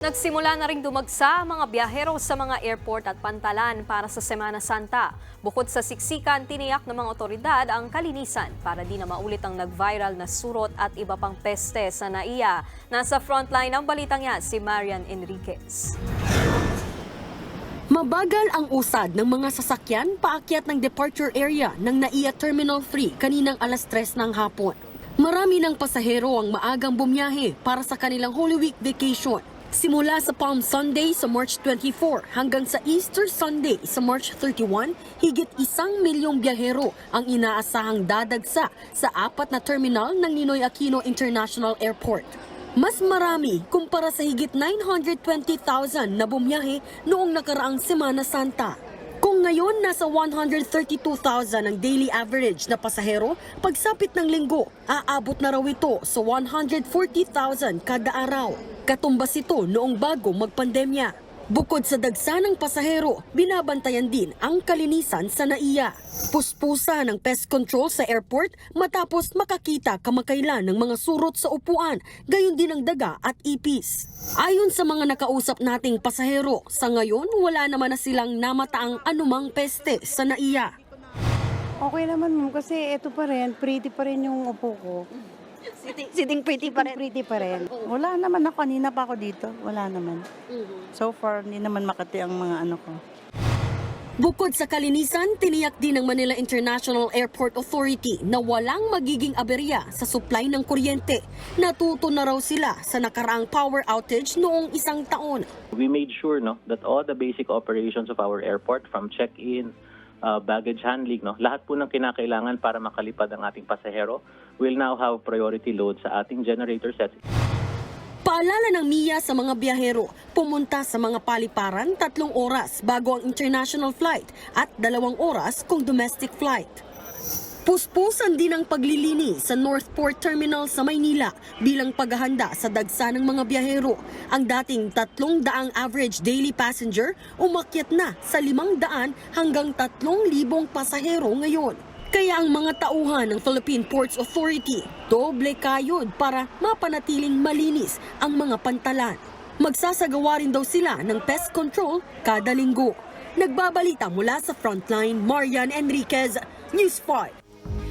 Nagsimula na ring dumagsa ang mga biyahero sa mga airport at pantalan para sa Semana Santa. Bukod sa siksikan, tiniyak ng mga otoridad ang kalinisan para di na maulit ang nag-viral na surot at iba pang peste sa NAIA. Nasa frontline ng balitang yan si Marian Enriquez. Mabagal ang usad ng mga sasakyan paakyat ng departure area ng NAIA Terminal 3 kaninang alas 3 ng hapon. Marami ng pasahero ang maagang bumiyahe para sa kanilang Holy Week vacation. Simula sa Palm Sunday sa March 24 hanggang sa Easter Sunday sa March 31, higit isang milyong biyahero ang inaasahang dadagsa sa apat na terminal ng Ninoy Aquino International Airport. Mas marami kumpara sa higit 920,000 na bumiyahe noong nakaraang Semana Santa. Kung ngayon nasa 132,000 ang daily average na pasahero, pagsapit ng linggo, aabot na raw ito sa 140,000 kada araw. Katumbas ito noong bago magpandemya. Bukod sa dagsa ng pasahero, binabantayan din ang kalinisan sa NAIA. Puspusa ng pest control sa airport matapos makakita kamakailan ng mga surot sa upuan, gayon din ang daga at ipis. Ayon sa mga nakausap nating pasahero, sa ngayon wala naman na silang namataang anumang peste sa NAIA. Okay naman ma'am kasi ito pa rin, pretty pa rin yung upo ko. Sitting, sitting pretty pa rin. Pretty pa rin. Wala naman ako, kanina pa ako dito. Wala naman. So far, hindi naman makati ang mga ano ko. Bukod sa kalinisan, tiniyak din ng Manila International Airport Authority na walang magiging aberya sa supply ng kuryente. Natuto na raw sila sa nakaraang power outage noong isang taon. We made sure no that all the basic operations of our airport from check-in, uh, baggage handling, no, lahat po ng kinakailangan para makalipad ang ating pasahero will now have priority load sa ating generator sets. Paalala ng MIA sa mga biyahero, pumunta sa mga paliparan tatlong oras bago ang international flight at dalawang oras kung domestic flight. Puspusan din ang paglilinis sa Northport Terminal sa Maynila bilang paghahanda sa dagsa ng mga biyahero. Ang dating tatlong daang average daily passenger umakyat na sa limang daan hanggang tatlong libong pasahero ngayon. Kaya ang mga tauhan ng Philippine Ports Authority doble kayod para mapanatiling malinis ang mga pantalan. Magsasagawa rin daw sila ng pest control kada linggo. Nagbabalita mula sa Frontline, Marian Enriquez, News 5.